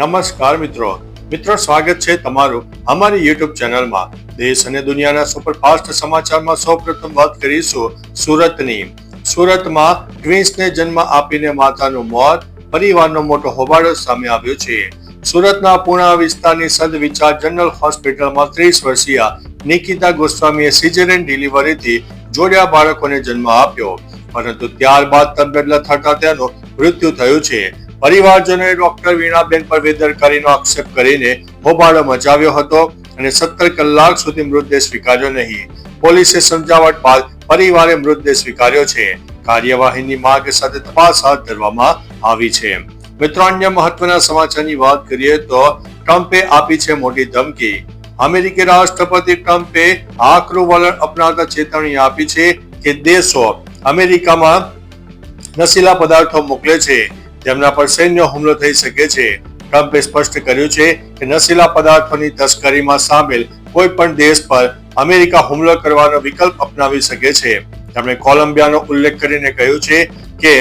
નમસ્કાર મિત્રો. મિત્રો, સ્વાગત છે તમારું અમારી યુટ્યુબ ચેનલમાં. દેશ અને દુનિયાના સુપરફાસ્ટ સમાચારમાં સૌપ્રથમ વાત કરીશું સુરતની. સુરતમાં ટ્વિન્સને જન્મ આપીને માતાનું મોત, પરિવારનો મોટો હોબાળો સામે આવ્યો છે. સુરતના પૂર્ણા વિસ્તારની સદ વિચાર જનરલ હોસ્પિટલમાં ત્રીસ વર્ષીય નિકિતા ગોસ્વામીએ સિઝેરિયન ડિલિવરીથી જોડ્યા બાળકોને જન્મ આપ્યો. પરંતુ ત્યારબાદ તબિયત લથડતા તેનું મૃત્યુ થયું છે. પરિવારજનોએ ડોક્ટર વીણાબેન પર બેદરકારીનો આક્ષેપ કરીને હોબાળો મચાવ્યો હતો અને સત્તર કલાક સુધી મૃતદેહ સ્વીકાર્યો નહીં. પોલીસે સમજાવટ બાદ પરિવારે મૃતદેહ સ્વીકાર્યો છે. કાર્યવાહીની માંગ સાથે તપાસ હાથ ધરવામાં આવી છે. મિત્રો, અન્ય મહત્વના સમાચારની વાત કરીએ તો ટ્રમ્પે આપી છે મોટી ધમકી. અમેરિકી રાષ્ટ્રપતિ ટ્રમ્પે આકરું વલણ અપનાવતા ચેતવણી આપી છે કે દેશો અમેરિકામાં નશીલા પદાર્થો મોકલે છે. તેમના પર સૈન્ય હુમલો થઈ શકે છે. ટ્રમ્પે સ્પષ્ટ કર્યું છે કે નશીલા પદાર્થોની તસ્કરીમાં સામેલ કોઈ પણ દેશ પર અમેરિકા હુમલો કરવાનો વિકલ્પ અપનાવી શકે છે. તેમણે કોલંબિયાનો ઉલ્લેખ કરીને કહ્યું છે કે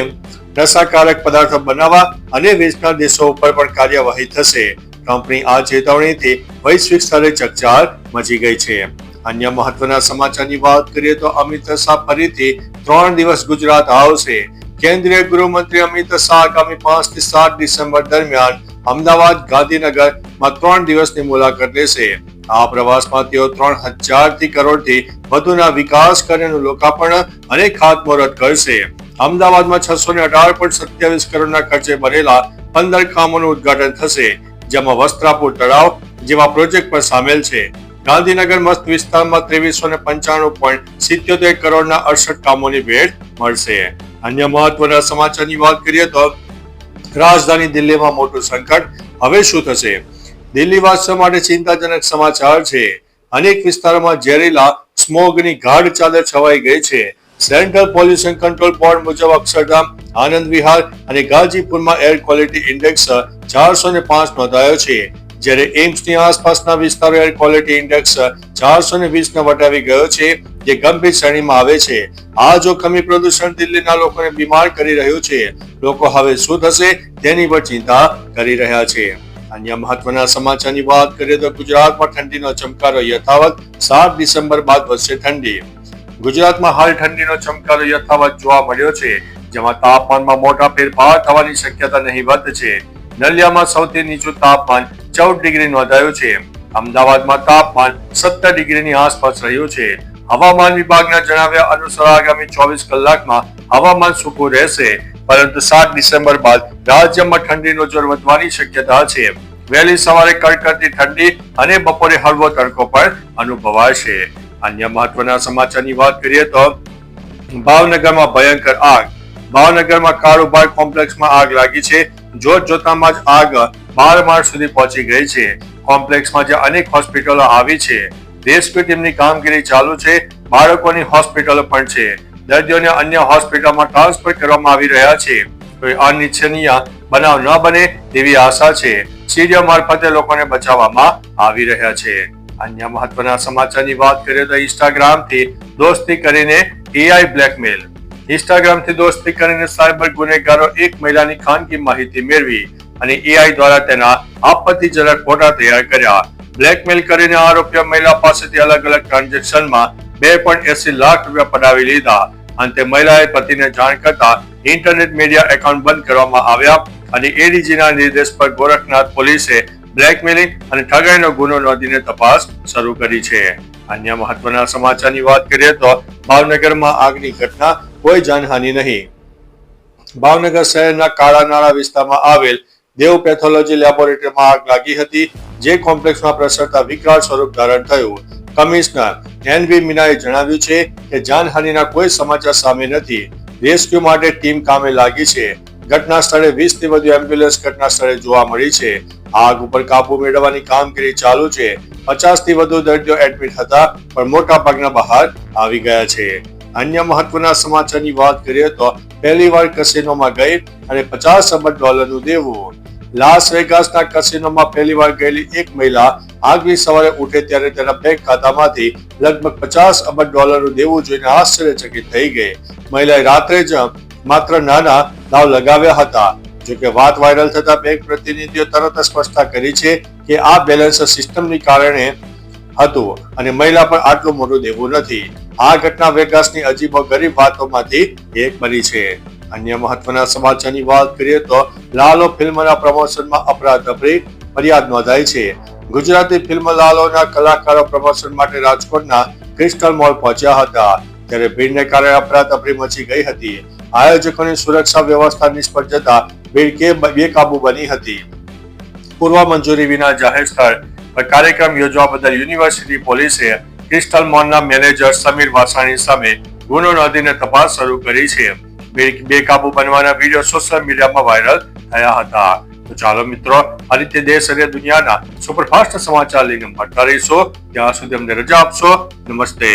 નશાકારક પદાર્થો બનાવવા અને વેચનાર દેશો ઉપર પણ કાર્યવાહી થશે. ટ્રમ્પની આ ચેતવણીથી વૈશ્વિક સ્તરે ચકચાર મચી ગઈ છે. અન્ય મહત્વના સમાચારની વાત કરીએ તો અમિત શાહ ફરીથી ત્રણ દિવસ ગુજરાત આવશે. કેન્દ્રીય ગૃહમંત્રી અમિત શાહ આગામી પાંચથી સાત ડિસેમ્બર દરમિયાન અમદાવાદ ગાંધીનગરમાં ત્રણ દિવસની મુલાકાત લેશે. આ પ્રવાસમાં તેઓ ત્રણ હજારથી કરોડથી વધુના વિકાસ કાર્યનું લોકાર્પણ અને ખાતમુહૂર્ત કરશે. અમદાવાદમાં છસો ને અઢાર પોઈન્ટ સત્યાવીસ કરોડના ખર્ચે બનેલા પંદર કામોનું ઉદ્ઘાટન થશે, જેમાં વસ્ત્રાપુર તળાવ જેવા પ્રોજેક્ટ પણ સામેલ છે. ગાંધીનગર મસ્ત વિસ્તારમાં ત્રેવીસો ને પંચાણું પોઈન્ટ સિત્યોતેર કરોડના અડસઠ કામોની ભેટ મળશે. અન્ય મહત્વના સમાચારની વાત કરીએ તો રાજધાની દિલ્હીમાં મોટું સંકટ. હવે શું થશે? દિલ્હી વાસીઓ માટે ચિંતાજનક સમાચાર છે. અનેક વિસ્તારોમાં ઝેરીલા સ્મોગની ગાઢ ચાદર છવાઈ ગઈ છે. સેન્ટ્રલ પોલ્યુશન કંટ્રોલ બોર્ડ મુજબ અક્ષરધામ, આનંદ વિહાર અને ગાજીપુરમાં એર ક્વોલિટી ઇન્ડેક્સ ચારસો ને પાંચ નોંધાયો છે. જ્યારે એમ્સની આસપાસના વિસ્તારો એર ક્વોલિટી ઇન્ડેક્સ ચારસો ને વીસ ને વટાવી ગયો છે, જે ગંભીર શ્રેણીમાં આવે છે. આ જોખમી પ્રદૂષણ દિલ્હીના લોકોને બીમાર કરી રહ્યું છે, લોકો હવે શું થશે તેની પર ચિંતા કરી રહ્યા છે. અન્ય મહત્વના સમાચારની વાત કરીએ તો ગુજરાતમાં ઠંડીનો ચમકારો યથાવત સાત ડિસેમ્બર બાદ વધશે ઠંડી. ગુજરાતમાં હાલ ઠંડીનો ચમકારો યથાવત જોવા મળ્યો છે, જેમાં તાપમાનમાં મોટા ફેરફાર થવાની શક્યતા નહીવત છે. નલિયામાં સૌથી નીચું તાપમાન ચૌદ ડિગ્રી નોંધાયું છે. અમદાવાદમાં તાપમાન સત્તર ડિગ્રીની આસપાસ રહ્યું છે. હવામાન વિભાગના જણાવ્યા અનુસાર આગામી ચોવીસ કલાકમાં હવામાન સૂકું રહેશે, પરંતુ સાત ડિસેમ્બર બાદ રાજ્યમાં ઠંડીનો જોર વધવાની શક્યતા છે. વહેલી સવારે કડકડતી ઠંડી અને બપોરે હળવો તડકો પણ અનુભવાશે. અન્ય મહત્વના સમાચારની વાત કરીએ તો, ભાવનગરમાં ભયંકર આગ. ભાવનગરમાં કારોબાર કોમ્પ્લેક્સમાં આગ લાગી છે. જોત જોતામાં જ આગ બાર માળ સુધી પહોંચી ગઈ છે. કોમ્પ્લેક્સમાં જે અનેક હોસ્પિટલો આવી છે રેસ્ક્યુ ટીમની કામગીરી ચાલુ છે, બાળકોની હોસ્પિટલો પણ છે. દર્દીઓને અન્ય હોસ્પિટલમાં ટ્રાન્સફર કરવામાં આવી રહ્યા છે. કોઈ અનિચ્છનીય બનાવ ન બને તેવી આશા છે. સીડીઓ મારફતે લોકોને બચાવવામાં આવી રહ્યા છે. અન્ય મહત્વના સમાચારની વાત કરીએ તો ઇન્સ્ટાગ્રામથી દોસ્તી કરીને એઆઈ બ્લેકમેલ ઇન્સ્ટાગ્રામથી દોસ્તી કરીને સાયબર ગુનેગારો એક મહિલાની ખાનગી માહિતી મેળવી. અને એઆઈ દ્વારા તેના આપત્તિજનક ફોટા તૈયાર કર્યા. બ્લેકમેલ કરીને આરોપીઓ મહિલા પાસેથી અલગ અલગ ટ્રાન્ઝેક્શનમાં બે લાખ રૂપિયા પડાવી લીધા. અંતે મહિલાએ પતિને જાણ કરતા ઇન્ટરનેટ મીડિયા એકાઉન્ટ બંધ કરવામાં આવ્યા અને એડીજીના નિર્દેશ પર ગોરખનાથ પોલીસે બ્લેકમેલિંગ અને ઠગાઈનો ગુનો નોંધીને તપાસ શરૂ કરી છે. અન્ય મહત્વના સમાચારની વાત કરીએ તો ભાવનગરમાં આગની ઘટના કોઈ જાનહાનિ નહીં. ભાવનગર શહેરના કાળા નાળા વિસ્તારમાં આવેલ દેવ પેથોલોજી લેબોરેટરીમાં આગ લાગી હતી, જે કોમ્પ્લેક્સમાં પ્રસરતા વિકરાળ સ્વરૂપ ધારણ થયું. કમિશનર એન વી મીનાએ જણાવ્યું છે કે જાનહાનિના કોઈ સમાચાર સામે નથી. રેસ્ક્યુ માટે ટીમ કામે લાગી છે. ઘટના સ્થળે વીસથી વધુ એમ્બ્યુલન્સ ઘટના સ્થળે જોવા મળી છે. આગ ઉપર કાબુ મેળવવાની કામગીરી ચાલુ છે. પચાસથી વધુ દર્દીઓ એડમિટ હતા, પણ મોટા ભાગના બહાર આવી ગયા છે. અન્ય મહત્વના સમાચારની વાત કરીએ તો પહેલીવાર કસિનોમાં ગઈ અને પચાસ અબજ ડોલરનું દેવું. લાસ વેગાસના કસિનોમાં પહેલીવાર ગયેલી એક મહિલા આગવી સવારે ઉઠે ત્યારે તેના બેંક ખાતામાંથી લગભગ પચાસ અબજ ડોલરનું દેવું જોઈને આશ્ચર્યચકિત થઈ ગઈ. મહિલાએ રાત્રે જ માત્ર નાના દાવ લગાવ્યા હતા. જોકે વાત વાયરલ થતા બેંક પ્રતિનિધિઓ તરત સ્પષ્ટતા કરી છે કે આ બેલેન્સ સિસ્ટમની કારણે હતું અને મહિલા પર આટલું મોટું દેવું નથી. આ ઘટના વેગાસની અજીબો ગરીબ વાતોમાંથી એક બની છે. અન્ય મહત્વના સમાચારની વાત કરીએ તો લાલો ફિલ્મના પ્રમોશનમાં અપરાધપરી ફરિયાદ નોંધાઈ છે. ગુજરાતી ફિલ્મ લાલોના કલાકારો પ્રમોશન માટે રાજકોટના ક્રિસ્ટલ મોલ પહોંચ્યા હતા. ત્યારે ભીડને કારણે અફરાતફરી મચી ગઈ હતી. આયોજકોની સુરક્ષા વ્યવસ્થા નિષ્ફળ જતા ભીડ કે બેકાબુ બની હતી. પૂર્વ મંજૂરી વિના જાહેર સ્થળ પર કાર્યક્રમ યોજવા બદલ યુનિવર્સિટી પોલીસે ક્રિસ્ટલ મોલના મેનેજર સમીર વાસાણી સામે ગુનો નોંધીને તપાસ શરૂ કરી છે. બેકાબુ બનવાના વીડિયો સોશિયલ મીડિયામાં વાયરલ થયા હતા. તો ચાલો મિત્રો, આ રીતે દેશ અને દુનિયાના સુપરફાસ્ટ સમાચાર લઈને મળતા રહીશું ત્યાં સુધી અમને રજા આપશો. નમસ્તે.